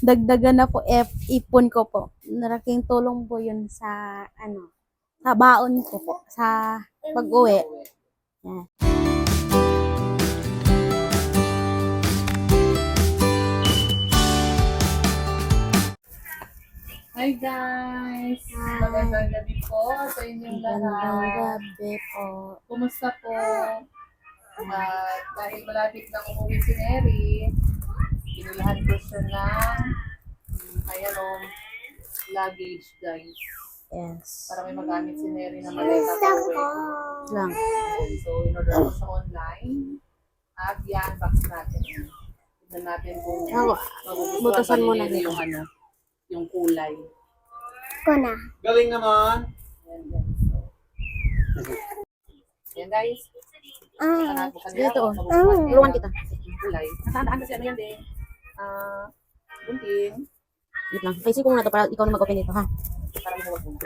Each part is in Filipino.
dagdagan na po F, ipon ko po. Naraking tulong po yun sa, ano, sa baon ko po, sa pag-uwi. Yan. Hi guys! Magandang gabi po sa inyong Magandang lahat. gabi po. Kumusta po? At dahil malapit na umuwi si Neri, kinulahan ko siya ng ayan o, luggage guys. Yes. Para may magamit si Neri na maleta uwi. Lang. So, in-order ko siya online. At i-unbox natin. Tignan natin kung Ako, magugustuhan butasan mo na yung ano, yung kulay. Ko na. Galing naman. Ayan guys. So, Ayan guys. Ah, dito oh. Niya Turuan kita. yung Kulay. Nasaan kasi ano yan din. Ah, bunting. Wait lang. Kasi ko na to para ikaw na mag-open nito ha. Para mo bunting.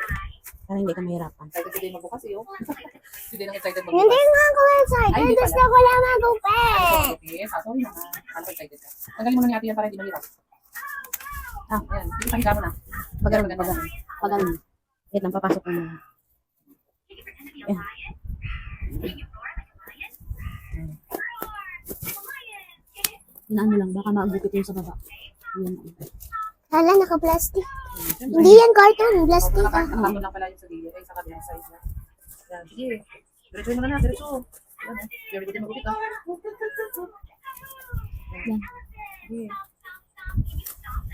Para hindi ka mahirapan. Excited si din magbukas eh. oh. si din ang excited magbukas. Hindi nga ako excited. Ay, hindi Gusto ko lang mag-open. Yes, ah, sorry naman. Ano excited ka? Tanggalin mo na ni ate yan para hindi mahirap. Ah, ayan. Sige, pahiga mo na. Pagano, pagano. Pagano. Wait lang, papasok ko muna. Yan. Inaano lang, baka maagupit yung sa baba. Yan. Hala, naka-plastic. Hindi yan cartoon. Plastic. Huwag ka nakakamo lang pala yung sa gilid. Ay, sa kabilang side na. Yan, sige. Diretsuhin mo na na, diretso. Yan, eh. Good yung magupit, ah. Yan. Sige.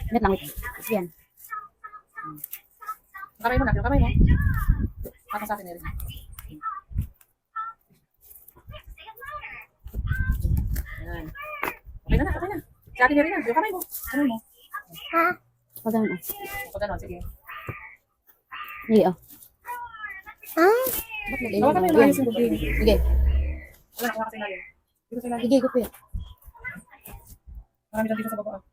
Wait lang, wait. Yan. Yung kamay mo na, yung kamay mo. Ako sa akin, Erin. Yan. Okay na na, okay na. Sa akin, Erin, na. Yung kamay mo. Kamay mo. Ha? Pagano. Pag ano, sige. Hindi, oh. Ha? Ba't Hawakan mo nag-inom? yung maayos yung tubig. Sige. Wala, wala kasi natin. Dito sa ilalim. Sige, gupit. Marami dyan dito sa baba.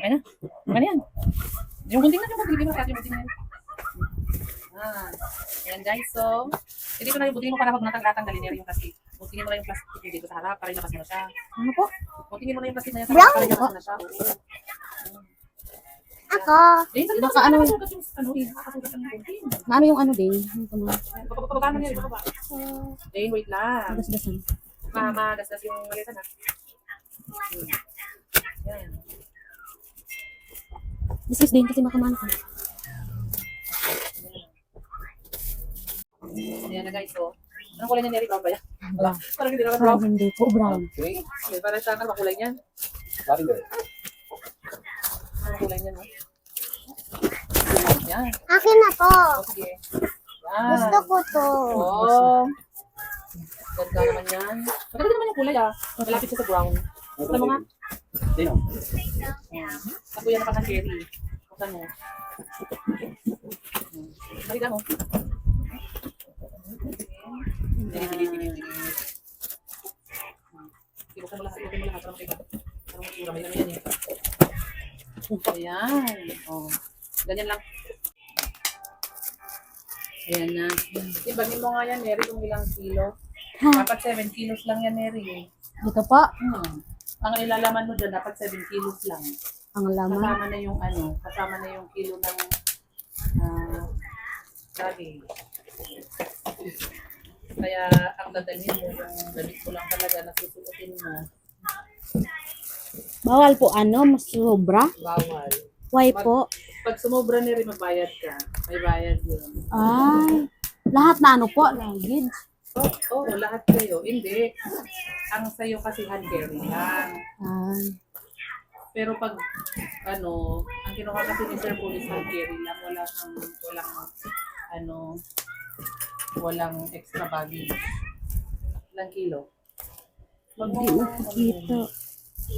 Okay na yan. Yung gunting na yung. Yung gunting na yan. Ah. Ayan guys, so, hindi ko na yung gunting mo para huwag natanggal-tanggalin niya yung plastic. Guntingin mo na yung plastic dito sa harap para ilabas mo na siya. Ano po? Guntingin mo na yung plastic na yan para ilabas mo na siya. Ako. Eh, Baka ano- yung ano. Maano yung ano din? Yung. Pababa mo niya. Eh, wait lang. Gas-gasan. Ma, magasgas yung malita na. Yan. Discuss din kasi makamaan ka. Ayan na guys, so. Anong kulay niya, Neri? Brown ba yan? Brown. Parang hindi naman Brown brown. hindi po, brown. Okay. Okay, parang sa akin, makulay niyan. Galing. Anong kulay niyan, no? Yan. Akin na to. O, sige. Yan. Gusto ko to. Oh. Ganda naman yan. Maganda naman yung kulay, ah. Malapit siya sa brown. Gusto mo nga? Sino? Ako yan ang cherry. Buksan mo. Mariga mo. Dili, dili, dili. Okay, buksan mo lahat. Buksan mo lahat. May naman yan eh. Ayan. Oh. Ganyan lang. Ayan na. Ibagin mo nga yan, Mary, kung ilang kilo. Dapat 7 kilos lang yan, Mary. eh. Dito po, Hmm. Ang ilalaman mo dyan, dapat 7 kilos lang. ang laman. Kasama na yung ano, kasama na yung kilo ng ah sabi. Kaya ang dadalhin mo yung damit mo lang talaga na susuotin mo, Bawal po ano, mas sobra. bawal. Why po? Pag sumobra na rin, magbayad ka. May bayad yun. Ay, lahat na ano po, luggage. Oh, oh, lahat kayo. Hindi. Ang sa'yo kasi hand carry lang. Pero pag, ano, ang kinuha kasi ni Sir Police hand carry lang, wala kang, walang, ano, walang extra baggage. Ilang kilo? Wag hindi mo, makikita.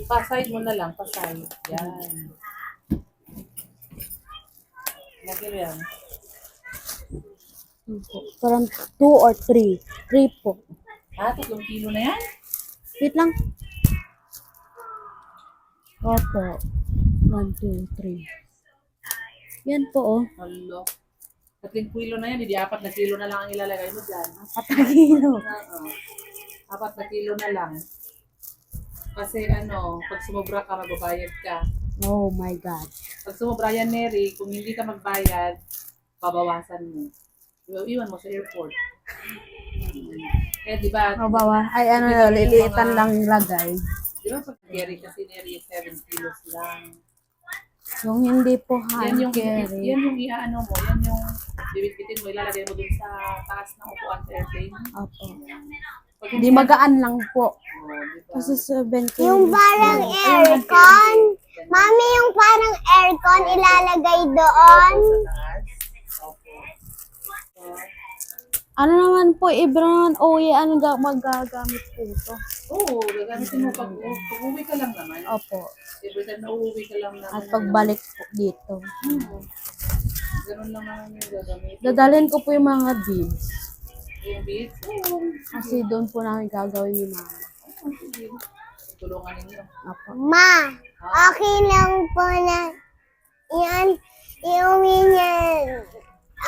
pa-side mo na lang, pa-side. Yan. Ilang kilo yan? Parang 2 or 3. 3 po. Ah, tatlong kilo na yan? Wait lang. Opo. 1, 2, 3. Yan po, oh. Hello. Tatlong kilo na yan, hindi apat na kilo na lang ang ilalagay mo dyan. Patagino. Oo. Apat na kilo na lang. Kasi ano, pag sumobra ka, magbabayad ka. Oh my God. Pag sumobra yan, Mary, kung hindi ka magbayad, babawasan mo. Iwa- Iwan mo sa airport. Eh, di ba? Oh, bawa. Ay, ano, liliitan lang yung lagay. Di ba pag carry kasi Mary, 7 kilos lang. Yung hindi po Yan hand yung, carry. yan yung iaano mo, yan yung bibitbitin mo, ilalagay mo dun sa taas ng upuan sa airplane. Opo. Pag Hindi magaan lang po. Oh, di ba? Kasi 7 Yung parang aircon. Mami, yung parang aircon ilalagay doon. Ano naman po, Ibran? Oh, yeah, ano ga magagamit po ito? Oo, gagamitin mo pag, pag uwi ka lang naman. Opo. Every time na uuwi ka lang naman. At pagbalik po dito. Oo. Ganun lang naman yung gagamitin. Dadalhin ko po yung mga beads. Yung beads, oo. Kasi doon po namin gagawin yung mga. Sige. Tulungan ninyo. Opo. Ma, okay lang po na yan, iuwi niya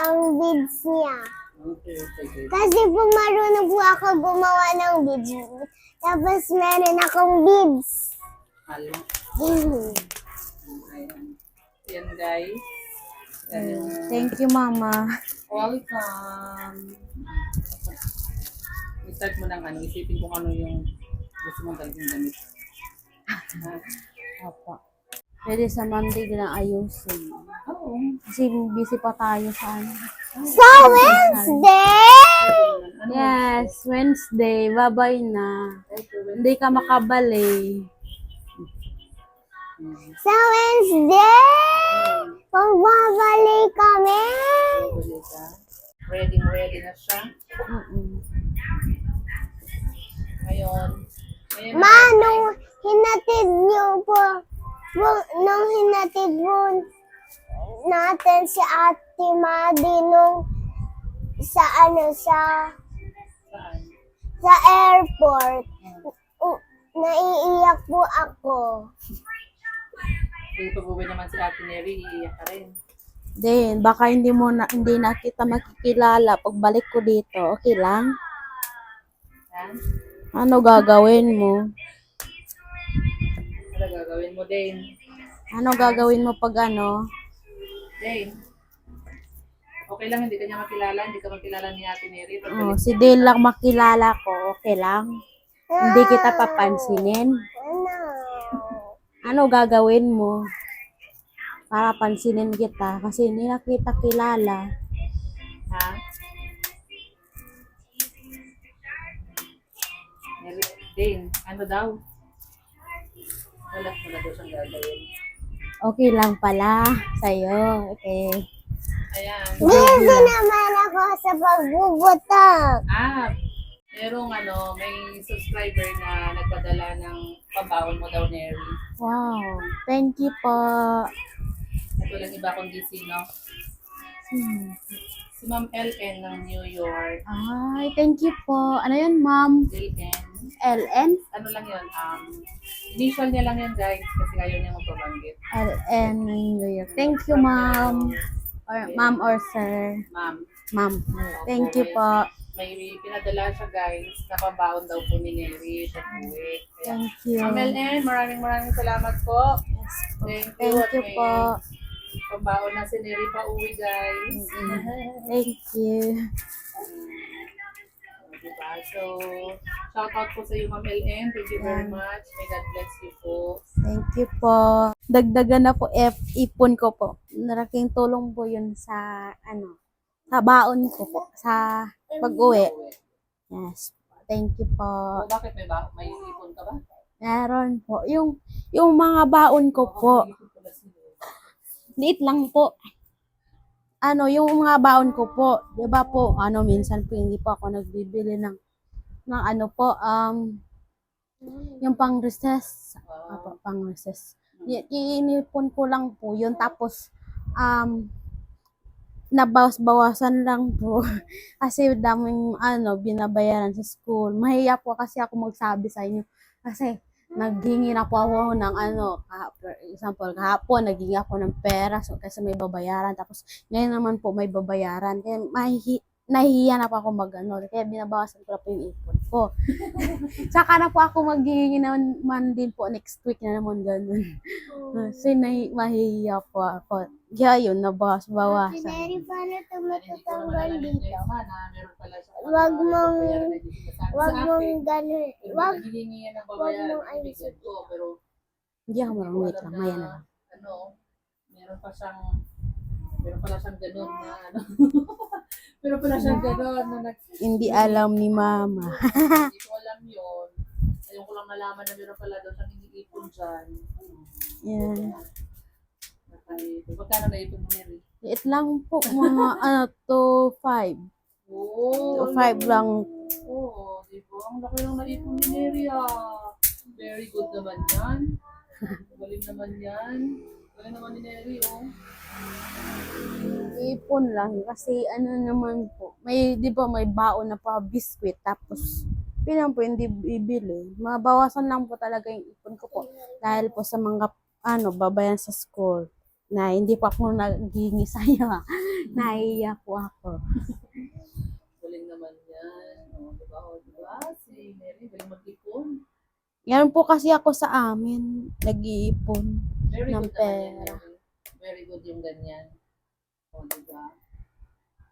ang beads niya. Okay, okay. Kasi po marunong po ako gumawa ng beads. Tapos meron akong beads. Halo. Hmm. Ayan. Yan guys. Yan yung Thank you, Mama. welcome. I-start mo ng ano, isipin kung ano yung gusto mong talagang gamit. Ah, Opo. Pwede sa Monday na ayusin. Oo. Kasi busy pa tayo sa ano. So, Wednesday! Yes, Wednesday. Bye-bye na. Hindi ka makabali. Sa Wednesday! Magbabalik kami! Ready, ready na siya. Mm-mm. Ngayon. Ngayon Ma, nung hinatid niyo po nung hinatid po natin si Ate Madi nung sa ano sa saan? sa airport. naiiyak po ako. Hindi pag uwi naman si Ate Neri, iiyak ka rin. Then, baka hindi mo na, hindi na kita makikilala pagbalik ko dito. Okay lang? Ha? Ano gagawin mo? Gagawin mo, Dane? Ano gagawin mo pag ano? Dane? Okay lang, hindi ka niya makilala, hindi ka makilala ni Ate Neri. Pag Oh, si Dale lang makilala ko. Okay lang? Hindi kita papansinin. Ano? Ano gagawin mo? Para pansinin kita. Kasi hindi na kita kilala. Ha? Neri, Dane, ano daw? Wala, wala daw siyang gagawin. Okay lang pala sa'yo. Okay. Ayan. Busy naman ako sa pagbubutang. Ah, merong ano, may subscriber na nagpadala ng pambaon mo daw, Neri. Wow. Thank you po. At walang iba kundi sino? Hmm. Si Ma'am LN ng New York. Ay, thank you po. Ano yun, ma'am? LN. LN? Ano lang yun? Um, initial niya lang yun, guys, kasi ayaw niya magpabanggit. LN New York. Thank you, ma'am. Or ma'am or sir. Ma'am, Ma'am. Thank you po. may pinadala siya, guys, na pambaon daw po ni Neri sa Thank you. Ma'am LN, maraming maraming salamat po. Thank you. Thank you may po. Pambaon na si Neri pa uwi, guys. Thank you. Diba? So, shout out po sa iyo, Ma'am LN. Thank you very much. May God bless you po. Thank you po. Dagdagan na po F, ipon ko po. Naraking tulong po yun sa, ano, sa baon ko po. Sa pag-uwi. Yes. Thank you po. O, bakit may ba? May ipon ka ba? Meron po. Yung, yung mga baon ko po. May ipon pala sila. Liit lang po. Ano, yung mga baon ko po. Di ba po, ano, minsan po hindi po ako nagbibili ng, ng ano po, um, yung pang recess. Apo, pang recess. Iinipon ko lang po yun. Tapos, um, nabawas-bawasan lang po. kasi daming, ano, binabayaran sa school. Mahiya po kasi ako magsabi sa inyo. Kasi, naghingi na po ako ng ano, kaha- for example, kahapon, naghingi ako ng pera so, kasi may babayaran. Tapos, ngayon naman po may babayaran. Kaya, mahihi, nahihiya na po ako mag ano, kaya binabawasan ko na po yung ipon ko. Saka na po ako maghihingi naman din po next week na naman ganun. Kasi nahi, mahihiya po ako. Kaya yun, nabawas, bawasan. Sineri, paano ito matatanggal dito? tema na meron pala siya. Wag mong- babayaran na hindi sinasabi Wag sa mong ganun. Pero Wag. naghihingi yan ng wag babayaran, mong. Pero Hindi ako marunong wait lang, maya na lang. ano, meron pa siyang meron pala siyang ganun na ano. meron pala siyang ganun na nag Hindi alam ni mama. hindi ko alam yun. Ayun ko lang nalaman na meron pala daw siyang iniipon dyan. Yan. Nakaipon. Magkano naipon mo, Mary? Liit lang po, mga ano, to five. Oo. To five lang. Oo, di ba? Ang laki ng naipon ni Mary ah. Very good naman yan. Galing naman yan. Galing naman ni Mary oh. Ipon lang. Kasi ano naman po, may, di ba may baon na pa biskwit. Tapos, pilang po hindi bibili. Mabawasan lang po talaga yung ipon ko po. Dahil po sa mga, ano, babayan sa school. Na hindi po ako naghingi sa'yo. Naiiyak po ako. Galing naman yan. Oh, di ba? Oh, di ba? Si Mary, galing mag-ipon. Yan po kasi ako sa amin. Nag-iipon. Very Ng good naman pera. Mary. Very good yung ganyan. O, di ba?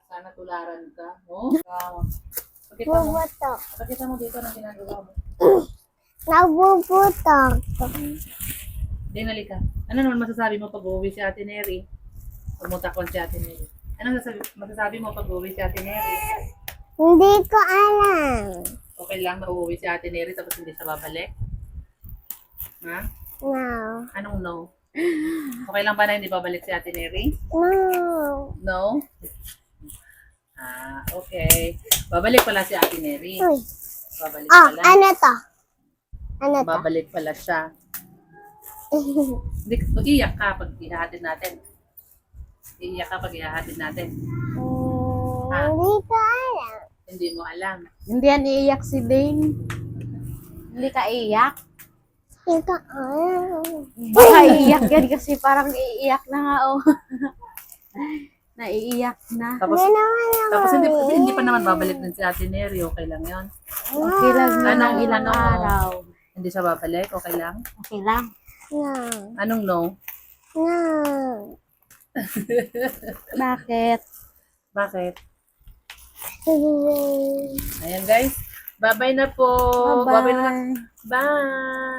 Sana tularan ka, no? Uh, pakita mo, Bubutok. pakita mo dito ng ginagawa mo. Nabubutok. Dinali ka. Ano naman masasabi mo pag uuwi si Ate Neri? Pumunta ko si Ate Neri. Ano masasabi, masasabi mo pag uuwi si Ate Neri? Hindi ko alam. Okay lang na uuwi si Ate Neri tapos hindi siya babalik? Ha? No. Anong no? Okay lang ba na hindi babalik si Ate Neri? No. No? Ah, okay. Babalik pala si Ate Neri. Uy. Babalik Oh, pala. ano to? Ano to? Babalik pala siya. Hindi, iiyak ka pag ihahatid natin. Iiyak ka pag ihahatid natin. Mm, Hindi ko alam. Hindi mo alam. Hindi yan iiyak si Dane. Hindi ka iiyak. Alam. Baka iiyak yan kasi parang iiyak na nga oh. Naiiyak na. Tapos, ako. tapos hindi, hindi pa naman babalik din si Ate Neri. Okay lang yon. Okay lang na Anong ng ilang ano? araw. Hindi siya babalik. Okay lang. Okay lang. No. Anong no? No. Bakit? Bakit? Ayan guys. Bye-bye na po. Bye-bye. na. Bye.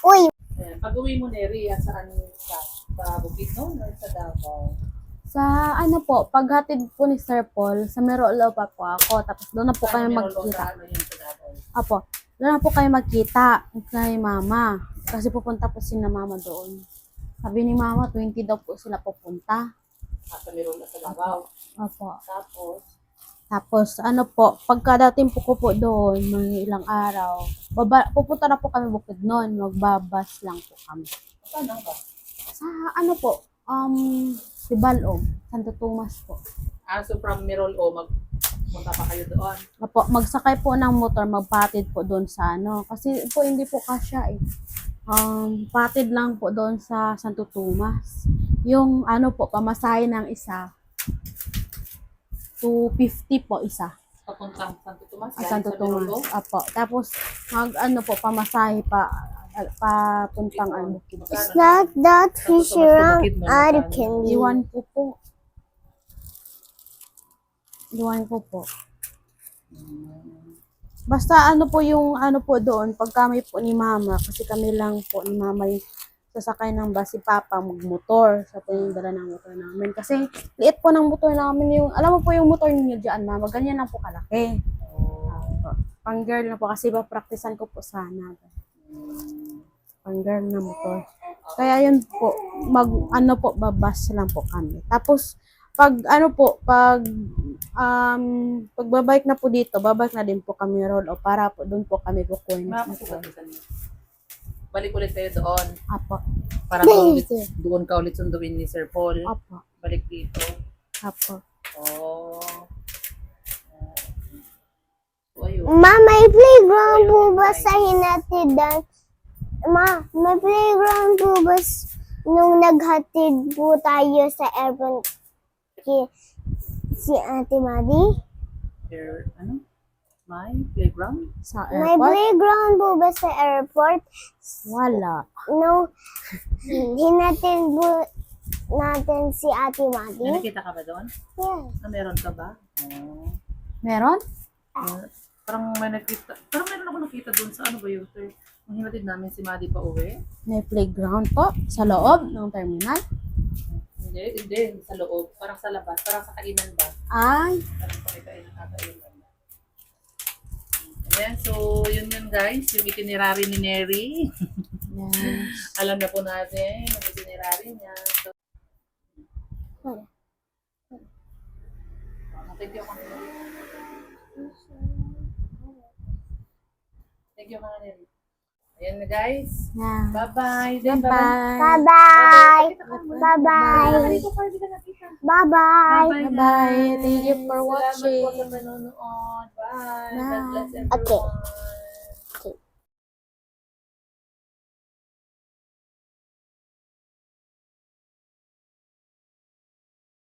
Uy, Ayan. Pag uwi mo, Neri, ah, saan ka? Sa Bukidnon or sa Davao? Sa ano po, paghatid po ni Sir Paul, sa Merolo pa po ako. Tapos doon na po meron magkita. sa ano yun sa Davao? Apo, doon na po kayo magkita kay mama. Kasi pupunta po si na mama doon. Sabi ni mama, 20 daw po sila pupunta. Ah, sa meron na sa Davao. Apo. Tapos, Tapos, ano po, pagkadating po ko po doon, mga ilang araw, baba, pupunta na po kami bukid noon, magbabas lang po kami. saan ba? Sa, ano po, um, si Balog, Santo Tomas po. Ah, so from Mirol o magpunta pa kayo doon. Apo, magsakay po ng motor, magpatid po doon sa ano. Kasi po hindi po kasya eh. Um, patid lang po doon sa Santo Tomas. Yung ano po, pamasahe ng isa, 250 po isa. Papuntang Santo Tomas. Sa galing Santo. Tomas. Apo. Tapos, mag ano po, pamasahe pa, papuntang ano. it's not that fish around magkano? candy. Iwan ko po. Iwan ko po. Basta ano po yung ano po doon, pag kami po ni mama, kasi kami lang po ni mama yung sasakay ng bus, si papa magmotor. Sa po yung dala ng motor namin. Kasi liit po ng motor namin yung, alam mo po yung motor niyo dyan mama, ganyan lang po kalaki. Opo. Pang girl na po kasi papraktisan ko po sana. Pang girl na motor. Kaya yun po, mag, ano po, babas lang po kami. Tapos, pag ano po, pag um, pag babike na po dito, babike na din po kami roll o para po doon po kami kukunin. Niyo. Balik ulit kayo doon. Apo, Para doon, ulit, doon ka ulit sunduin ni Sir Paul. apo, Balik dito. apo. Oh. So, kayo. Ma, may playground po ba sa hinatidan? Ma, may playground po ba nung naghatid po tayo sa airport ki, si Ate Maddie? Air, ano? May playground? Sa May airport? playground po ba sa airport? Wala. Nung hinatid po natin si Ate May Maddie? nakita ka ba doon? Yes. Ah, meron ka ba? Oh. Meron? Ah, parang may nakita, parang meron ako nakita doon sa ano ba yun? sir? Nung hinatid namin si Maddie pa uwi. May playground po sa loob ng terminal. Hindi, hindi, sa loob. Parang sa labas, parang sa kainan ba? Ay, Parang sa kainan, kakainan. Ayan, so yun yun guys, yung itinerary ni Neri. yes. Alam na po natin yung itinerary niya. So, Wala. thank you. Thank you, Neri. Ayan na guys. Yeah. Bye-bye. Then, Bye-bye. Bye-bye! Bye-bye! Bye-bye. Bye-bye! Bye-bye. Thank you for Salamat po watching. sa panonood. Bye. Bye. God bless everyone. Okay.